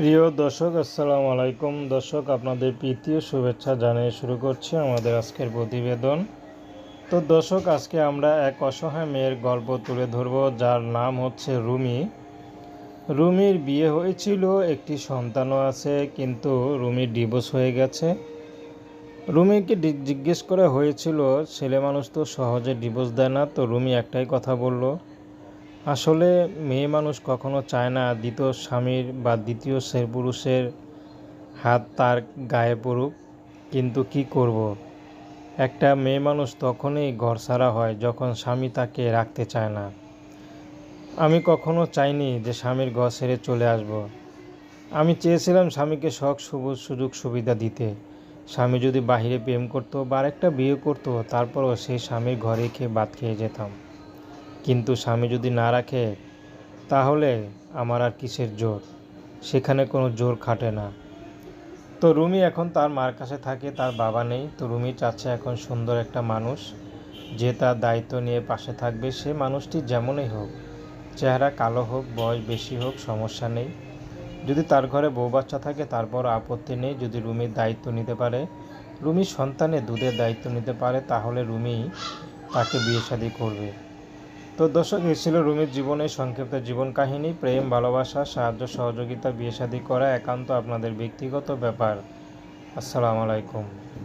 প্রিয় দর্শক, আসসালামু আলাইকুম। দর্শক, আপনাদের প্রীতীয় শুভেচ্ছা জানিয়ে শুরু করছি আমাদের আজকের প্রতিবেদন। তো দর্শক, আজকে আমরা এক অসহায় মেয়ের গল্প তুলে ধরব, যার নাম হচ্ছে রুমি। রুমির বিয়ে হয়েছিল, একটি সন্তানও আছে, কিন্তু রুমির ডিভোর্স হয়ে গেছে। রুমিকে জিজ্ঞেস করা হয়েছিল, ছেলে মানুষ তো সহজে ডিভোর্স দেয় না। তো রুমি একটাই কথা বলল আসলে মেয়ে মানুষ কখনো চায় না দ্বিতীয় স্বামীর বা দ্বিতীয় সে পুরুষের হাত তার গায়ে পড়ুক, কিন্তু কি করব। একটা মেয়ে মানুষ তখনই ঘর সারা হয় যখন স্বামী তাকে রাখতে চায় না আমি কখনো চাইনি যে স্বামীর ঘর ছেড়ে চলে আসব। আমি চেয়েছিলাম স্বামীকে শখ, সবুজ সুযোগ, সুবিধা দিতে স্বামী যদি বাহিরে প্রেম করতো বা আরেকটা বিয়ে করতো, তারপরও সেই স্বামীর ঘরে খেয়ে বাদ খেয়ে যেতাম কিন্তু স্বামী যদি না রাখে, তাহলে আমার আর কিসের জোর? সেখানে কোনো জোর খাটে না। তো রুমি এখন তার মার কাছে থাকে, তার বাবা নেই। তো রুমি চাচ্ছে এখন সুন্দর একটা মানুষ, যে তার দায়িত্ব নিয়ে পাশে থাকবে। সে মানুষটি যেমনই হোক, চেহারা কালো হোক, বয়স বেশি হোক, সমস্যা নেই। যদি তার ঘরে বউ বাচ্চা থাকে, তারপর আপত্তি নেই। যদি রুমির দায়িত্ব নিতে পারে রুমির সন্তানের দুধের দায়িত্ব নিতে পারে, তাহলে রুমি তাকে বিয়ে শাদী করবে। তো দর্শক এই ছিল রুমির জীবনের সংক্ষিপ্ত জীবন কাহিনী, প্রেম, ভালোবাসা, সাহায্য, সহযোগিতা, বিয়ে শাদী করা একান্ত আপনাদের ব্যক্তিগত ব্যাপার। আসসালামু আলাইকুম।